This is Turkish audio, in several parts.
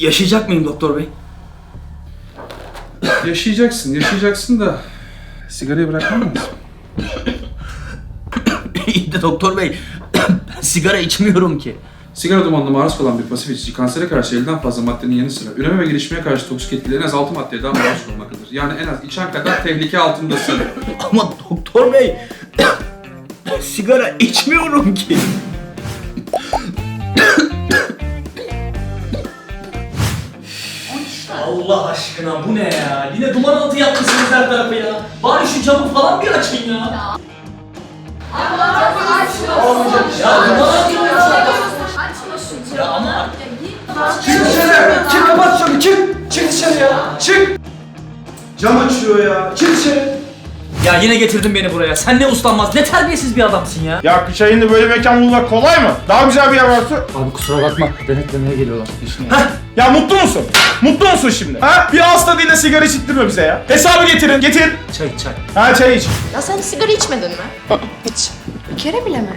Yaşayacak mıyım doktor bey? Yaşayacaksın, yaşayacaksın da sigarayı bırakman lazım. İyi de doktor bey ben sigara içmiyorum ki. Sigara dumanına maruz kalan bir pasif içici kansere karşı 50'den fazla maddenin yanı sıra üreme ve gelişmeye karşı toksik etkileri en az 6 maddeye daha maruz kalmaktadır. Yani en az içen kadar tehlike altındasın. Ama doktor bey sigara içmiyorum ki. Allah aşkına bu ne ya? Yine duman altı yapmışsınız her tarafı ya. Bari şu camı falan bir açın ya. Ya duman altı Açma şu Ya ama Çık dışarı! Çık kapat camı çık! Çık dışarı ya! Çık! Cam açıyor ya. Çık dışarı! Ya yine getirdin beni buraya. Sen ne uslanmaz, ne terbiyesiz bir adamsın ya. Ya kış ayında böyle mekan bulmak kolay mı? Daha güzel bir yer varsa. Abi kusura bakma denetlemeye geliyorlar. Ya mutlu musun? Mutlu musun şimdi? Ha? Bir ağız tadıyla sigara içittirme bize ya. Hesabı getirin, getir. Çay çay. Ha çay iç. Ya sen sigara içmedin mi? Hiç. Bir kere bile mi?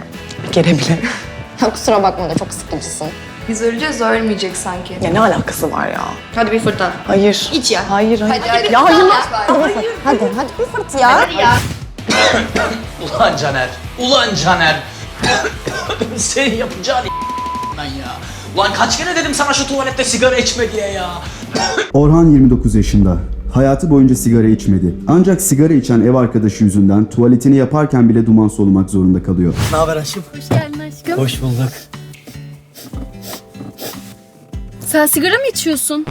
Ya kusura bakma da çok sıkıcısın. Biz öleceğiz de ölmeyecek sanki. Ya ne alakası var ya? Hadi bir fırtan. Hayır. İç ya. Hayır hayır. Hadi hadi. Ya hayır. Hadi, Hadi hadi hadi bir fırt ya. hadi ya. Ulan Caner, ulan Caner. Senin yapacağın ben ya. Ulan kaç kere dedim sana şu tuvalette sigara içme diye ya. Orhan 29 yaşında. Hayatı boyunca sigara içmedi. Ancak sigara içen ev arkadaşı yüzünden tuvaletini yaparken bile duman solumak zorunda kalıyor. Ne haber aşkım? Hoş geldin aşkım. Hoş bulduk. Sen sigara mı içiyorsun?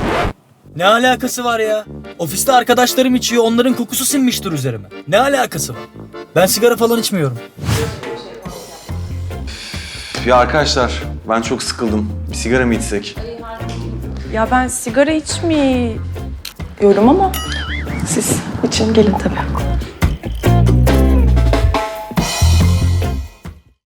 Ne alakası var ya? Ofiste arkadaşlarım içiyor, onların kokusu sinmiştir üzerime. Ne alakası var? Ben sigara falan içmiyorum. Ya arkadaşlar ben çok sıkıldım. Bir sigara mı içsek? Ya ben sigara içmiyorum ama siz için gelin tabii.